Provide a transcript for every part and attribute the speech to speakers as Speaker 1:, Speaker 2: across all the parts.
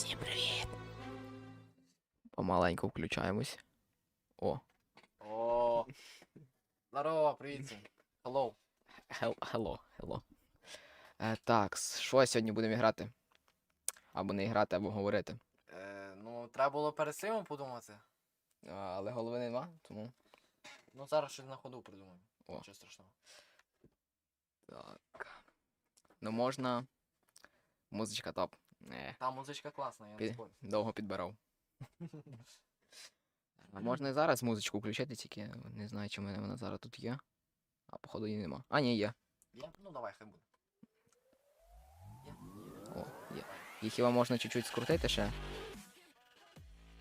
Speaker 1: Всім привіт. Помаленьку включаємось. О,
Speaker 2: О. Здорово, привіт. всім. Hello.
Speaker 1: хел- hello, hello. Е, так, що сьогодні будемо грати? Або не грати, або говорити.
Speaker 2: Е, ну, треба було перед цим подумати.
Speaker 1: А, але голови нема, тому.
Speaker 2: Ну, зараз щось на ходу придумаємо.
Speaker 1: О.
Speaker 2: Нічого страшного.
Speaker 1: Так. Ну можна. Музичка топ. Не,
Speaker 2: Та музичка класна, я не
Speaker 1: пі-
Speaker 2: спорю.
Speaker 1: довго підбирав. Можна і зараз музичку включити, тільки не знаю, чи в мене вона зараз тут є. А походу її нема. А, ні, є.
Speaker 2: Є? Ну давай, хай буде. Є? Є.
Speaker 1: О, є. Їх хіба можна чуть-чуть скрутити ще.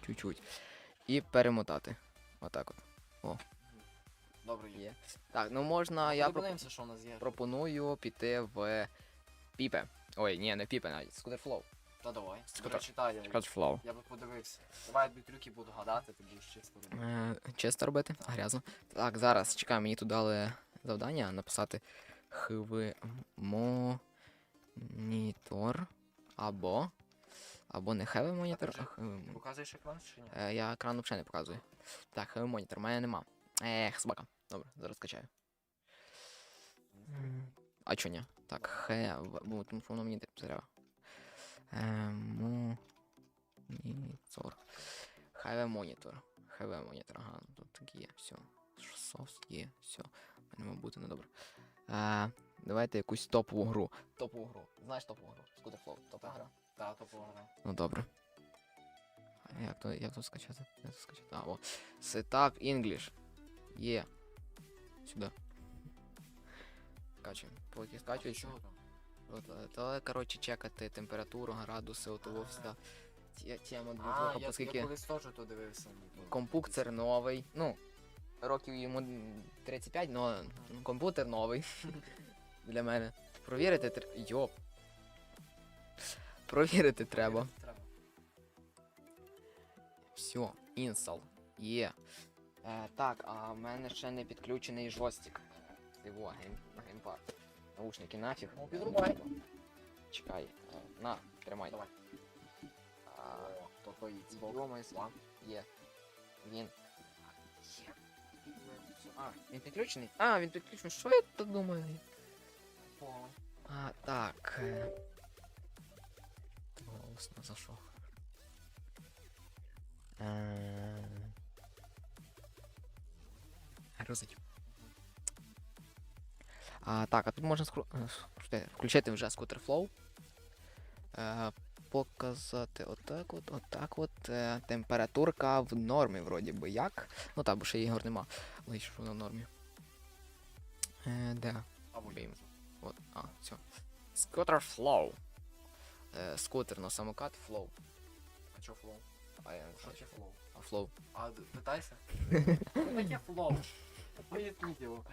Speaker 1: Чуть-чуть. І перемотати. Отак от.
Speaker 2: Добре, є.
Speaker 1: Є. Так, ну можна. Я
Speaker 2: Я
Speaker 1: проп-
Speaker 2: подивимося, що у нас є.
Speaker 1: пропоную піти в піпе. Ой, ні, не піпе навіть. Скутерфлоу.
Speaker 2: Та давай.
Speaker 1: Скоро.
Speaker 2: Прочитай, я,
Speaker 1: Скутерфлоу.
Speaker 2: я би подивився. Давай я тобі трюки буду гадати, ти будеш чисто робити.
Speaker 1: Е, чисто робити, грязно. Так, зараз чекай, мені тут дали завдання написати хв-монітор або. Або не хв монітор, а хв
Speaker 2: Показуєш екран чи ні?
Speaker 1: Е, я екран взагалі не показую. Так, монітор, у мене нема. Ех, собака. Добре, зараз качаю. М, А чо ні? Так, хв. Ну, тому що воно мені треба. Е, монітор. хв монітор. хв монітор, ага, ну, тут так є, все. Софт є, все. Мене має бути недобре. Е, давайте якусь топову гру. Топову гру. Знаєш топову гру? Scooterflow, топова гра.
Speaker 2: Та, то погано.
Speaker 1: Ну добре. А як то, як то скачати? Як то скачати? А, о. Setup English. Є. Сюди. Скачуємо. Поки скачується. От, е, то, коротше, чекати температуру, градуси, от того всіда. Ті- Тема
Speaker 2: А,
Speaker 1: двох,
Speaker 2: я, я колись теж то дивився.
Speaker 1: компуктер новий. Ну, років йому м, 35, але комп'ютер новий. Для мене. Провірити треба. Йоп. Провірити треба. Все, інстал. Є. Е, так, а в мене ще не підключений жостик. Його гейм, геймпад. Наушники нафіг.
Speaker 2: Ну, підрубай.
Speaker 1: Чекай. Е, на, тримай.
Speaker 2: Давай.
Speaker 1: А,
Speaker 2: О, то твої
Speaker 1: Йомай,
Speaker 2: Ла.
Speaker 1: Є. Він. Є. А, він підключений? А, він підключений. Що я тут думаю?
Speaker 2: Понял.
Speaker 1: А, так. Е... Голосно зашов. Е... А, так, а тут можна скру... е, включити вже скутер Flow. Е, показати отак от, отак от. Е, температурка в нормі, вроді би як. Ну так, бо ще ігор нема. Лише що вона в нормі. Е, де? Бім. От, а, все. Скутер Flow. Е, скутер на самокат Flow.
Speaker 2: А чо флоу?
Speaker 1: А я не знаю,
Speaker 2: флоу?
Speaker 1: а Flow.
Speaker 2: А питайся. Таке флоу? Поясніть його.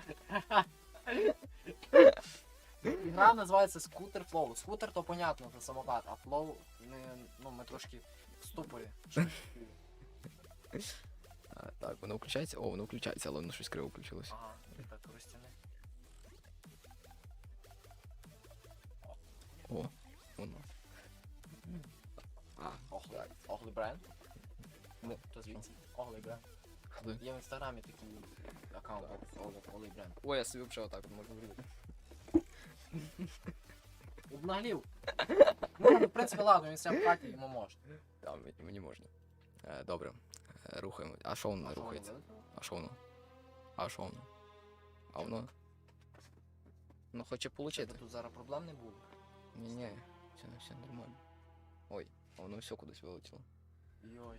Speaker 2: Гра називається скутер флоу. Скутер то понятно, це самокат, а флоу ми, ну, ми трошки в ступорі.
Speaker 1: А, так, воно включається? О, воно включається, але воно щось криво включилось.
Speaker 2: Ага, так розтяни.
Speaker 1: О, воно.
Speaker 2: Охли. Охли бренд.
Speaker 1: Не.
Speaker 2: То звідси. Охли бренд.
Speaker 1: Хли.
Speaker 2: Є в інстаграмі такий аккаунт Охли бренд.
Speaker 1: Ой, я собі взагалі отак от можу зробити.
Speaker 2: Обнаглів. Ну, в принципі, ладно, він сам в хаті, йому можна.
Speaker 1: Там мені, можна. Е, добре. Е, рухаємо. А що воно рухається? А що воно? А що воно? А воно. Ну хоче
Speaker 2: Тебе
Speaker 1: получити.
Speaker 2: тут зараз проблем не було.
Speaker 1: Ні, ні, все, все нормально. Ой, а воно все кудись вилетіло.
Speaker 2: Йой.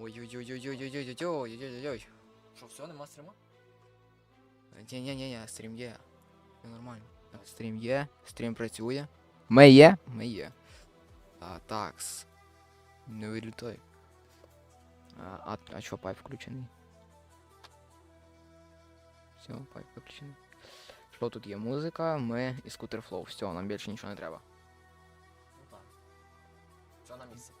Speaker 1: Ой-ой-ой-ой-ой-ой-ой-ой-ой-ой-ой.
Speaker 2: Що, все, нема стріма?
Speaker 1: Ні-ні-ні, стрім є. Все нормально. Так, стрім є, стрім працює. Ми є? Ми є. А, такс. Не вилітай. А, а, а чо пайп включений? Все, пайп виключений. Що тут є? Музика, ми і скутер флоу. Все, нам більше нічого не треба.
Speaker 2: Ну так. Все на місці.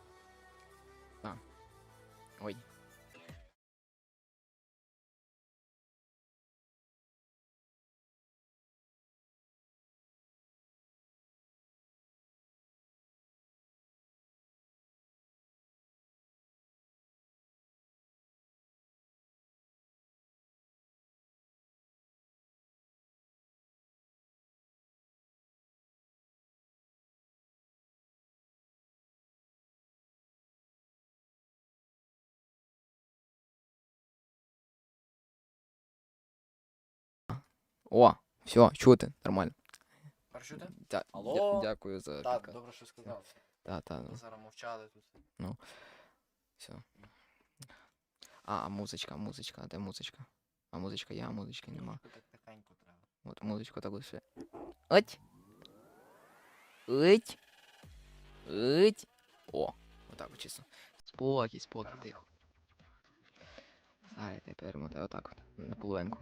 Speaker 1: О, все, чути, нормально.
Speaker 2: Першуте?
Speaker 1: Дя- дя- дякую за
Speaker 2: Так,
Speaker 1: підказ.
Speaker 2: добре, що сказав.
Speaker 1: Та, та,
Speaker 2: Ми
Speaker 1: ну,
Speaker 2: зараз мовчали тут.
Speaker 1: все. А, а музичка, музичка, де музичка? А музичка є, а музички нема.
Speaker 2: Трошки Так тихенько треба.
Speaker 1: От музичку так лише. Ать. Ить. Ить. О, отак от чисто. Спокій, спокій, тихо. Зараз тепер мотаю отак от, на половинку.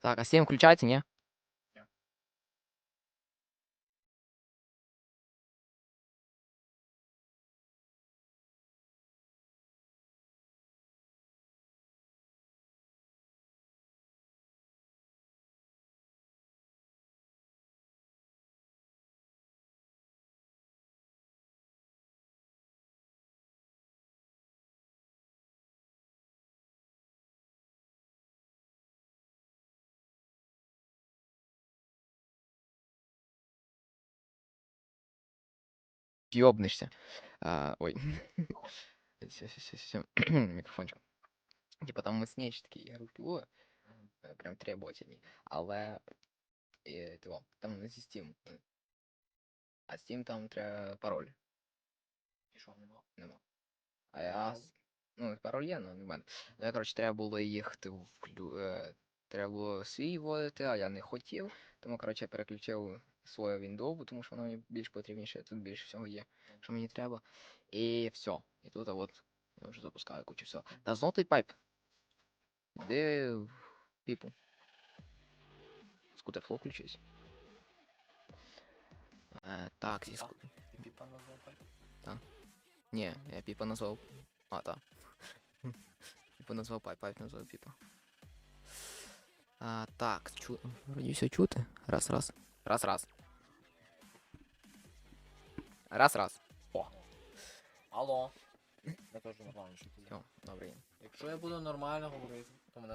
Speaker 1: Так, а 7 включається? Ні. Ёбнешься. А, ой. Все, все, все, все. Мікрофончик. Типа там міцніші такі ігрушки були. е, Прям требовательні. Але. І, того, там не Steam. А Steam там треба пароль.
Speaker 2: І що, нема?
Speaker 1: Нема. А я. Ну, пароль є, але не в мене. Ну, я, коротше, треба було їх ти вклю... е, Треба було свій вводити, а я не хотів. Тому, коротше, я переключив своє Windows, тому що воно мені більш потрібніше, тут більше всього є, що мені треба. І все. І тут а от я вже запускаю кучу всього. Та знов той пайп. Де в піпу? Скутер флоу включився. Е, так, зі
Speaker 2: Піпа?
Speaker 1: ску...
Speaker 2: І піпа назвав так?
Speaker 1: Ні, я піпа назвав. А, так. Піпа назвав пайп, пайп назвав піпа. А, так, чу... Вроді все чути. Раз, раз. Раз, раз. Раз, раз.
Speaker 2: Алло. Я теж нормально, що ти.
Speaker 1: Добре.
Speaker 2: Якщо я буду нормально говорити,